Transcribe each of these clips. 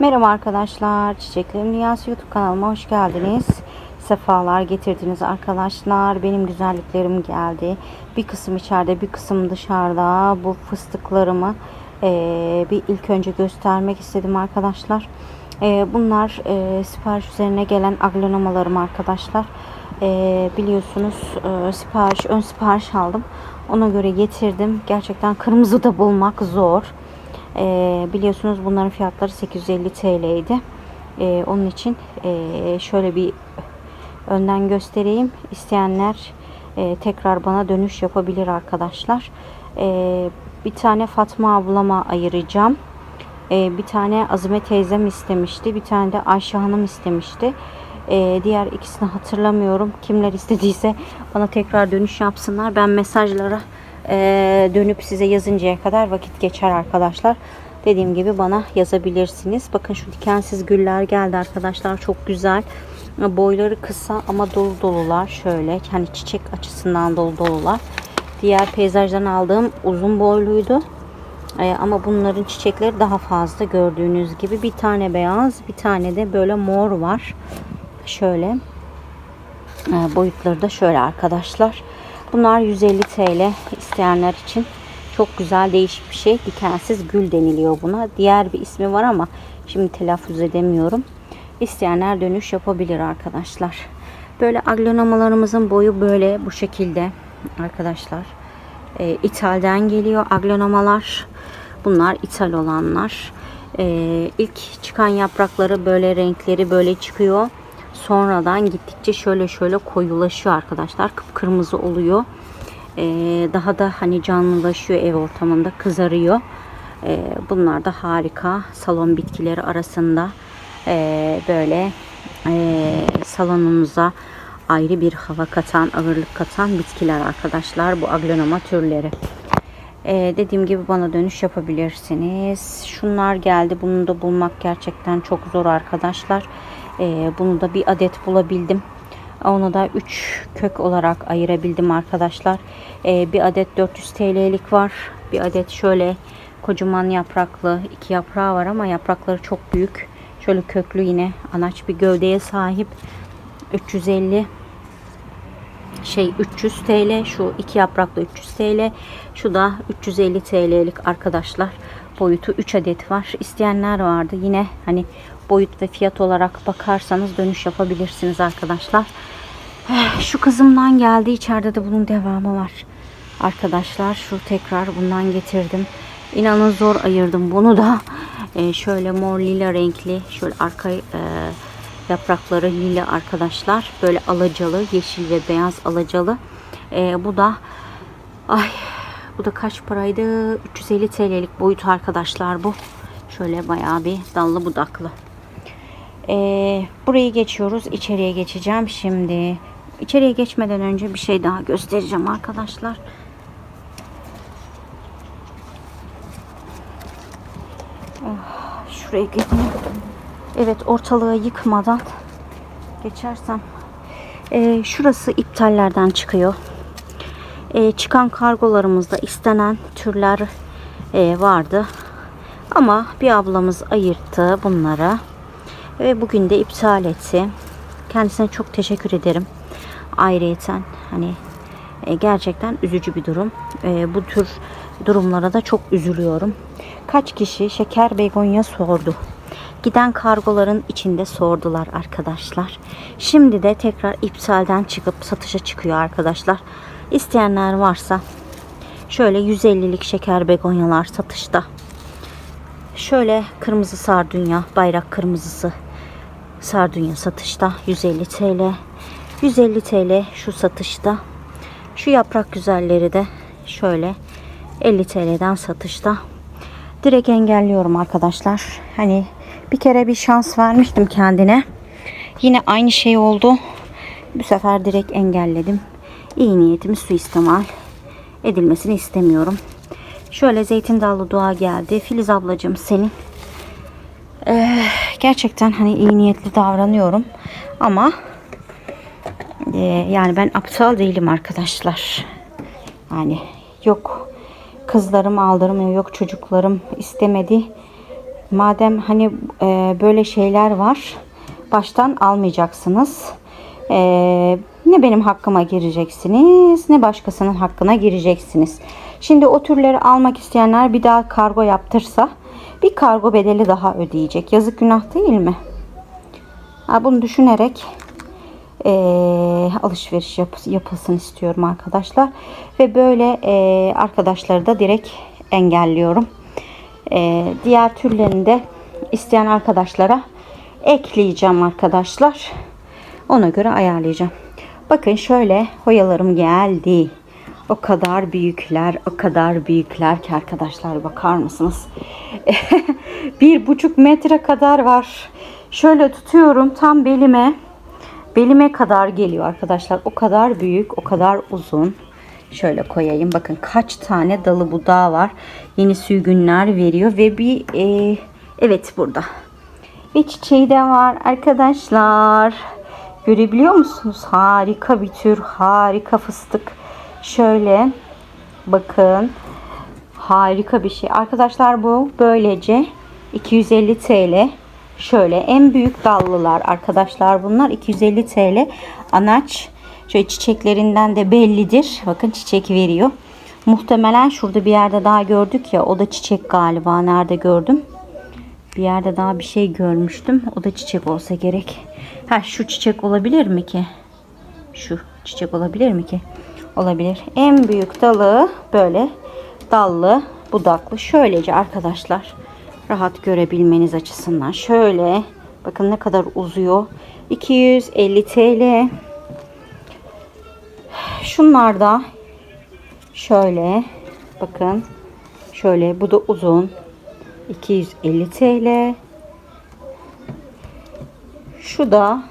Merhaba arkadaşlar. Çiçeklerin Dünyası YouTube kanalıma hoş geldiniz. Sefalar getirdiniz arkadaşlar. Benim güzelliklerim geldi. Bir kısım içeride bir kısım dışarıda. Bu fıstıklarımı eee, bir ilk önce göstermek istedim arkadaşlar. Eee, bunlar eee, sipariş üzerine gelen aglonemalarım arkadaşlar. Eee, biliyorsunuz eee, sipariş ön sipariş aldım. Ona göre getirdim. Gerçekten kırmızı da bulmak zor. Ee, biliyorsunuz bunların fiyatları 850 TL'ydi. Ee, onun için ee, şöyle bir önden göstereyim. İsteyenler ee, tekrar bana dönüş yapabilir arkadaşlar. Ee, bir tane Fatma ablama ayıracağım. Ee, bir tane Azime teyzem istemişti. Bir tane de Ayşe Hanım istemişti. Ee, diğer ikisini hatırlamıyorum. Kimler istediyse bana tekrar dönüş yapsınlar. Ben mesajlara dönüp size yazıncaya kadar vakit geçer arkadaşlar. Dediğim gibi bana yazabilirsiniz. Bakın şu dikensiz güller geldi arkadaşlar. Çok güzel. Boyları kısa ama dolu dolular. Şöyle hani çiçek açısından dolu dolular. Diğer peyzajdan aldığım uzun boyluydu. Ee, ama bunların çiçekleri daha fazla gördüğünüz gibi. Bir tane beyaz bir tane de böyle mor var. Şöyle. Ee, boyutları da şöyle arkadaşlar. Bunlar 150 TL isteyenler için. Çok güzel değişik bir şey. Dikensiz gül deniliyor buna. Diğer bir ismi var ama şimdi telaffuz edemiyorum. İsteyenler dönüş yapabilir arkadaşlar. Böyle aglonemalarımızın boyu böyle bu şekilde arkadaşlar. Ee, İthal'den geliyor aglonemalar. Bunlar ithal olanlar. Ee, ilk çıkan yaprakları böyle renkleri böyle çıkıyor. Sonradan gittikçe şöyle şöyle koyulaşıyor arkadaşlar. Kıpkırmızı oluyor. Ee, daha da hani canlılaşıyor ev ortamında kızarıyor. Ee, bunlar da harika. Salon bitkileri arasında ee, böyle ee, salonunuza ayrı bir hava katan, ağırlık katan bitkiler arkadaşlar. Bu aglonoma türleri. Ee, dediğim gibi bana dönüş yapabilirsiniz. Şunlar geldi. Bunu da bulmak gerçekten çok zor arkadaşlar. Ee, bunu da bir adet bulabildim. Onu da 3 kök olarak ayırabildim arkadaşlar. Ee, bir adet 400 TL'lik var. Bir adet şöyle kocaman yapraklı iki yaprağı var ama yaprakları çok büyük. Şöyle köklü yine anaç bir gövdeye sahip. 350 şey 300 TL şu iki yapraklı 300 TL şu da 350 TL'lik arkadaşlar boyutu 3 adet var isteyenler vardı yine hani boyut ve fiyat olarak bakarsanız dönüş yapabilirsiniz arkadaşlar Eh, şu kızımdan geldi içeride de bunun devamı var arkadaşlar şu tekrar bundan getirdim İnanın zor ayırdım bunu da Eh, şöyle mor lila renkli şöyle arka eh, yaprakları lila arkadaşlar. Böyle alacalı, yeşil ve beyaz alacalı. Ee, bu da ay bu da kaç paraydı? 350 TL'lik boyut arkadaşlar bu. Şöyle bayağı bir dallı budaklı. Ee, burayı geçiyoruz. İçeriye geçeceğim şimdi. İçeriye geçmeden önce bir şey daha göstereceğim arkadaşlar. Ah, Şuraya gideyim. Evet ortalığı yıkmadan geçersem. Ee, şurası iptallerden çıkıyor. Ee, çıkan kargolarımızda istenen türler e, vardı. Ama bir ablamız ayırttı bunları. Ve bugün de iptal etti. Kendisine çok teşekkür ederim. Ayrıyeten hani e, gerçekten üzücü bir durum. E, bu tür durumlara da çok üzülüyorum. Kaç kişi şeker begonya sordu. Giden kargoların içinde sordular arkadaşlar. Şimdi de tekrar iptalden çıkıp satışa çıkıyor arkadaşlar. İsteyenler varsa şöyle 150'lik şeker begonyalar satışta. Şöyle kırmızı sardunya, bayrak kırmızısı sardunya satışta 150 TL. 150 TL şu satışta. Şu yaprak güzelleri de şöyle 50 TL'den satışta. Direkt engelliyorum arkadaşlar. Hani bir kere bir şans vermiştim kendine. Yine aynı şey oldu. Bu sefer direkt engelledim. İyi niyetimi suistimal edilmesini istemiyorum. Şöyle zeytin dallı dua geldi. Filiz ablacığım senin. Ee, gerçekten hani iyi niyetli davranıyorum. Ama e, yani ben aptal değilim arkadaşlar. Yani yok kızlarım aldırmıyor, yok çocuklarım istemedi. madem hani e, böyle şeyler var baştan almayacaksınız. E, ne benim hakkıma gireceksiniz ne başkasının hakkına gireceksiniz. Şimdi o türleri almak isteyenler bir daha kargo yaptırsa bir kargo bedeli daha ödeyecek. Yazık günah değil mi? Ha, bunu düşünerek eee, alışveriş yap- yapılsın istiyorum arkadaşlar. Ve böyle eee, arkadaşları da direkt engelliyorum. Eee, diğer türlerini de isteyen arkadaşlara ekleyeceğim arkadaşlar. Ona göre ayarlayacağım. Bakın şöyle hoyalarım geldi. O kadar büyükler, o kadar büyükler ki arkadaşlar bakar mısınız? bir buçuk metre kadar var. Şöyle tutuyorum tam belime. Belime kadar geliyor arkadaşlar. O kadar büyük, o kadar uzun. Şöyle koyayım. Bakın kaç tane dalı budağı var. Yeni sürgünler veriyor ve bir e, evet burada. Ve çiçeği de var arkadaşlar. Görebiliyor musunuz? Harika bir tür, harika fıstık. Şöyle bakın. Harika bir şey. Arkadaşlar bu böylece 250 TL. Şöyle en büyük dallılar arkadaşlar bunlar 250 TL. Anaç şöyle çiçeklerinden de bellidir. Bakın çiçek veriyor. Muhtemelen şurada bir yerde daha gördük ya o da çiçek galiba. Nerede gördüm? Bir yerde daha bir şey görmüştüm. O da çiçek olsa gerek. Ha şu çiçek olabilir mi ki? Şu çiçek olabilir mi ki? Olabilir. En büyük dalı böyle dallı, budaklı. Şöylece arkadaşlar rahat görebilmeniz açısından şöyle bakın ne kadar uzuyor. 250 TL. Şunlar da şöyle bakın şöyle bu da uzun 250 TL. Şu da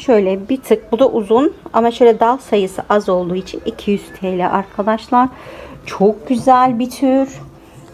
şöyle bir tık bu da uzun ama şöyle dal sayısı az olduğu için 200 TL arkadaşlar. Çok güzel bir tür.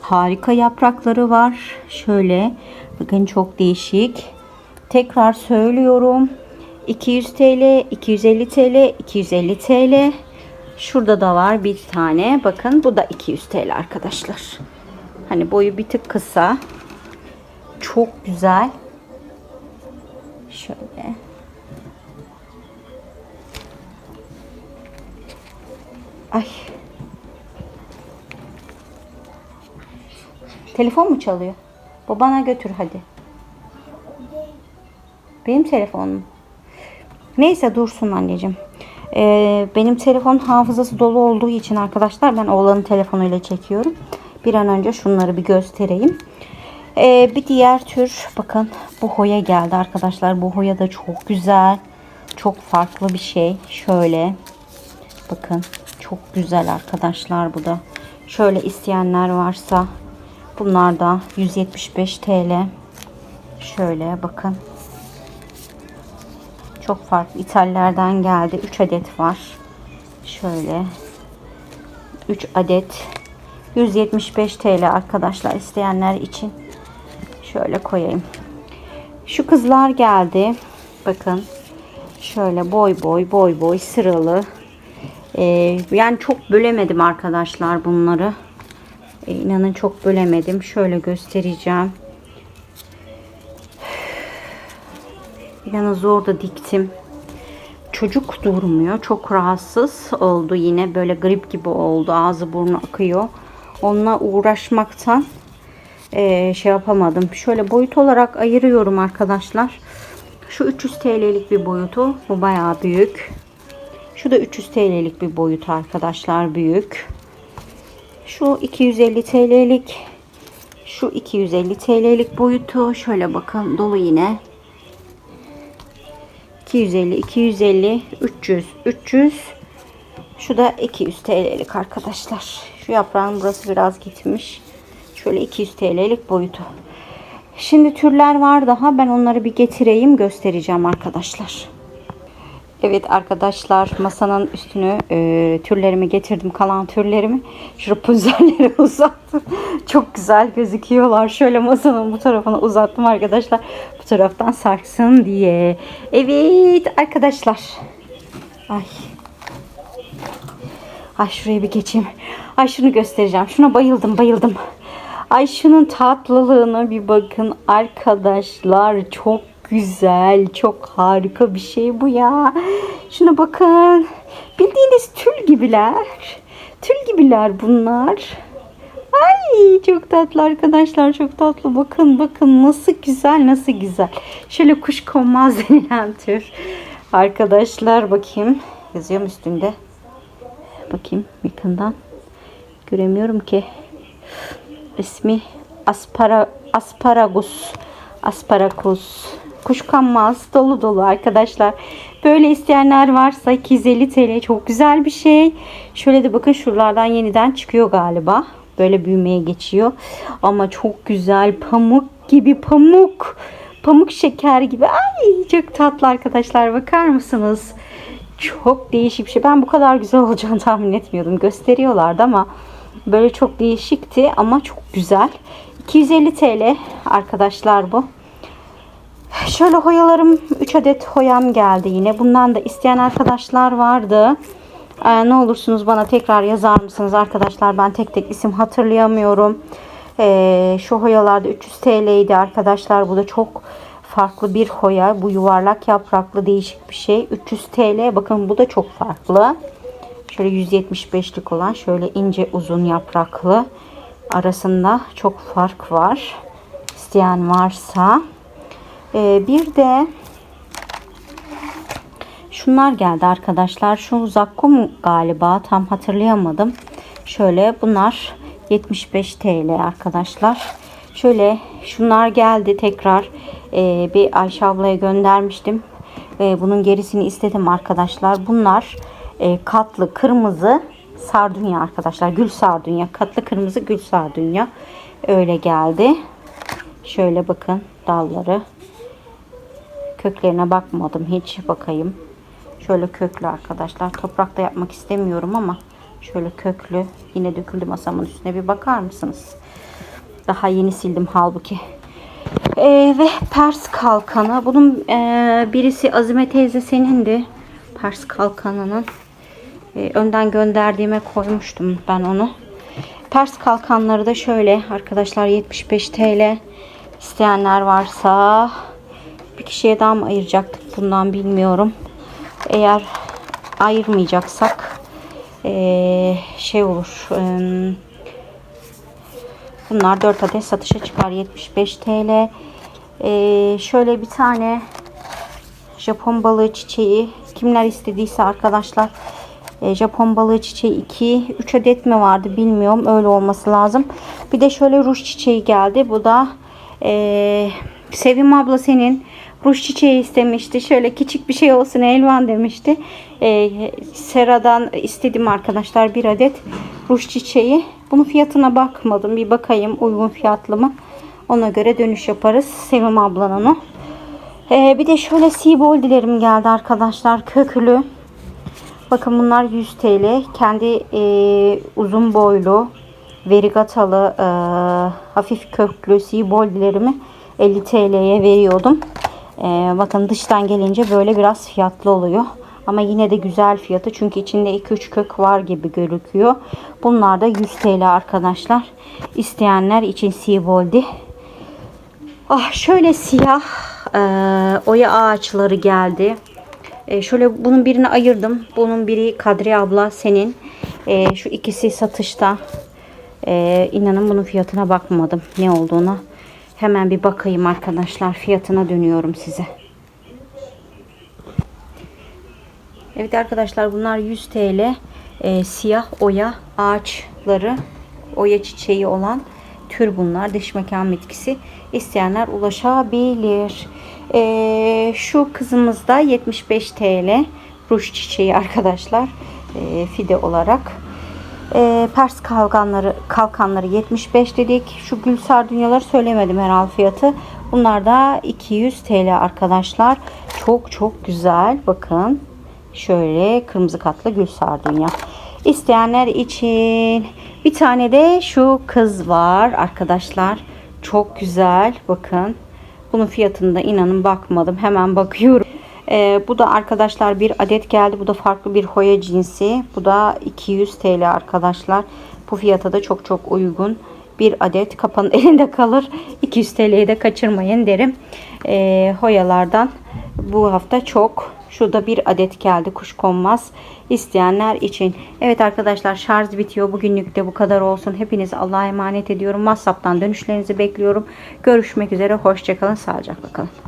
Harika yaprakları var. Şöyle bakın çok değişik. Tekrar söylüyorum. 200 TL, 250 TL, 250 TL. Şurada da var bir tane. Bakın bu da 200 TL arkadaşlar. Hani boyu bir tık kısa. Çok güzel. Şöyle. Ay. Telefon mu çalıyor? Babana götür hadi. Benim telefonum. Neyse dursun anneciğim. Ee, benim telefon hafızası dolu olduğu için arkadaşlar ben oğlanın telefonuyla çekiyorum. Bir an önce şunları bir göstereyim. Ee, bir diğer tür bakın bu hoya geldi arkadaşlar. Bu hoya da çok güzel. Çok farklı bir şey. Şöyle bakın çok güzel arkadaşlar bu da. Şöyle isteyenler varsa bunlar da 175 TL. Şöyle bakın. Çok farklı İtallerden geldi. 3 adet var. Şöyle 3 adet 175 TL arkadaşlar isteyenler için. Şöyle koyayım. Şu kızlar geldi. Bakın. Şöyle boy boy boy boy sıralı. Ee, yani çok bölemedim arkadaşlar bunları. Ee, inanın çok bölemedim. Şöyle göstereceğim. İnanın zor da diktim. Çocuk durmuyor. Çok rahatsız oldu yine. Böyle grip gibi oldu. Ağzı burnu akıyor. Onunla uğraşmaktan eee, şey yapamadım. Şöyle boyut olarak ayırıyorum arkadaşlar. Şu 300 TL'lik bir boyutu. Bu bayağı büyük. Şu da 300 TL'lik bir boyut arkadaşlar. Büyük. Şu 250 TL'lik. Şu 250 TL'lik boyutu. Şöyle bakın dolu yine. 250, 250, 300, 300. Şu da 200 TL'lik arkadaşlar. Şu yaprağın burası biraz gitmiş. Şöyle 200 TL'lik boyutu. Şimdi türler var daha. Ben onları bir getireyim göstereceğim arkadaşlar. Evet arkadaşlar masanın üstünü e, türlerimi getirdim kalan türlerimi şu puzerleri uzattım. Çok güzel gözüküyorlar. Şöyle masanın bu tarafına uzattım arkadaşlar. Bu taraftan sarsın diye. Evet arkadaşlar. Ay. Ay şuraya bir geçeyim. Ay şunu göstereceğim. Şuna bayıldım bayıldım. Ay şunun tatlılığına bir bakın arkadaşlar. Çok güzel, çok harika bir şey bu ya. Şuna bakın. Bildiğiniz tül gibiler. Tül gibiler bunlar. Ay çok tatlı arkadaşlar çok tatlı. Bakın bakın nasıl güzel nasıl güzel. Şöyle kuş konmaz denilen tür. Arkadaşlar bakayım. Yazıyor üstünde? Bakayım yakından. Göremiyorum ki. İsmi aspara, asparagus. Asparagus. Kuşkanmaz. Dolu dolu arkadaşlar. Böyle isteyenler varsa 250 TL çok güzel bir şey. Şöyle de bakın şuralardan yeniden çıkıyor galiba. Böyle büyümeye geçiyor. Ama çok güzel pamuk gibi pamuk. Pamuk şeker gibi. Ay çok tatlı arkadaşlar. Bakar mısınız? Çok değişik bir şey. Ben bu kadar güzel olacağını tahmin etmiyordum. Gösteriyorlardı ama böyle çok değişikti ama çok güzel. 250 TL arkadaşlar bu. Şöyle hoyalarım 3 adet hoyam geldi yine. Bundan da isteyen arkadaşlar vardı. Ee, ne olursunuz bana tekrar yazar mısınız arkadaşlar? Ben tek tek isim hatırlayamıyorum. Ee, şu hoyalarda 300 TL'ydi arkadaşlar. Bu da çok farklı bir hoya. Bu yuvarlak yapraklı değişik bir şey. 300 TL. Bakın bu da çok farklı. Şöyle 175'lik olan şöyle ince uzun yapraklı. Arasında çok fark var. İsteyen varsa. Ee, bir de şunlar geldi arkadaşlar. Şu zakkum galiba tam hatırlayamadım. Şöyle bunlar 75 TL arkadaşlar. Şöyle şunlar geldi tekrar Ee, bir Ayşe ablaya göndermiştim. Ee, bunun gerisini istedim arkadaşlar. Bunlar e, katlı kırmızı sardunya arkadaşlar. Gül sardunya. Katlı kırmızı gül sardunya. Öyle geldi. Şöyle bakın dalları. Köklerine bakmadım hiç. Bakayım. Şöyle köklü arkadaşlar. Toprakta yapmak istemiyorum ama şöyle köklü. Yine döküldü masamın üstüne bir bakar mısınız? Daha yeni sildim halbuki. Ee, ve Pers kalkanı. Bunun e, birisi Azime teyze senindi. Pers kalkanının. E, önden gönderdiğime koymuştum ben onu. Pers kalkanları da şöyle arkadaşlar 75 TL. İsteyenler varsa kişiye daha mı ayıracaktık bundan bilmiyorum. Eğer ayırmayacaksak e, şey olur. E, bunlar 4 adet satışa çıkar 75 TL. E, şöyle bir tane Japon balığı çiçeği kimler istediyse arkadaşlar Japon balığı çiçeği 2 3 adet mi vardı bilmiyorum öyle olması lazım. Bir de şöyle ruj çiçeği geldi. Bu da e, Sevim abla senin ruj çiçeği istemişti. Şöyle küçük bir şey olsun Elvan demişti. E, Sera'dan istedim arkadaşlar bir adet ruj çiçeği. Bunun fiyatına bakmadım. Bir bakayım uygun fiyatlı mı. Ona göre dönüş yaparız. Sevim ablanın o. Ee, bir de şöyle siboldilerim geldi arkadaşlar. Kökülü. Bakın bunlar 100 TL. Kendi e, uzun boylu, verigatalı, e, hafif köklü siboldilerimi 50 TL'ye veriyordum. E, bakın dıştan gelince böyle biraz fiyatlı oluyor. Ama yine de güzel fiyatı. Çünkü içinde 2-3 kök var gibi gözüküyor. Bunlar da 100 TL arkadaşlar. İsteyenler için siboldi. Ah şöyle siyah e, oya ağaçları geldi. E, şöyle bunun birini ayırdım. Bunun biri Kadriye abla senin. E, şu ikisi satışta. E, inanın bunun fiyatına bakmadım. Ne olduğuna. Hemen bir bakayım arkadaşlar. Fiyatına dönüyorum size. Evet arkadaşlar bunlar 100 TL. E, siyah oya ağaçları. Oya çiçeği olan tür bunlar. Dış mekan bitkisi. İsteyenler ulaşabilir. Ee, şu kızımız da 75 TL. Ruj çiçeği arkadaşlar. Ee, fide olarak. Ee, Pers kalkanları kalkanları 75 dedik. Şu gül sardunyaları söylemedim herhalde fiyatı. Bunlar da 200 TL arkadaşlar. Çok çok güzel. Bakın. Şöyle kırmızı katlı gül sardunya. İsteyenler için bir tane de şu kız var arkadaşlar. Çok güzel. Bakın. Bunun fiyatında inanın bakmadım. Hemen bakıyorum. Ee, bu da arkadaşlar bir adet geldi. Bu da farklı bir hoya cinsi. Bu da 200 TL arkadaşlar. Bu fiyata da çok çok uygun. bir adet kapanın elinde kalır. 200 TL'yi de kaçırmayın derim. Ee, Hoyalardan bu hafta çok. Şurada bir adet geldi kuşkonmaz isteyenler için. Evet arkadaşlar şarj bitiyor. Bugünlük de bu kadar olsun. Hepiniz Allah'a emanet ediyorum. WhatsApp'tan dönüşlerinizi bekliyorum. Görüşmek üzere. Hoşçakalın. Sağlıcakla kalın.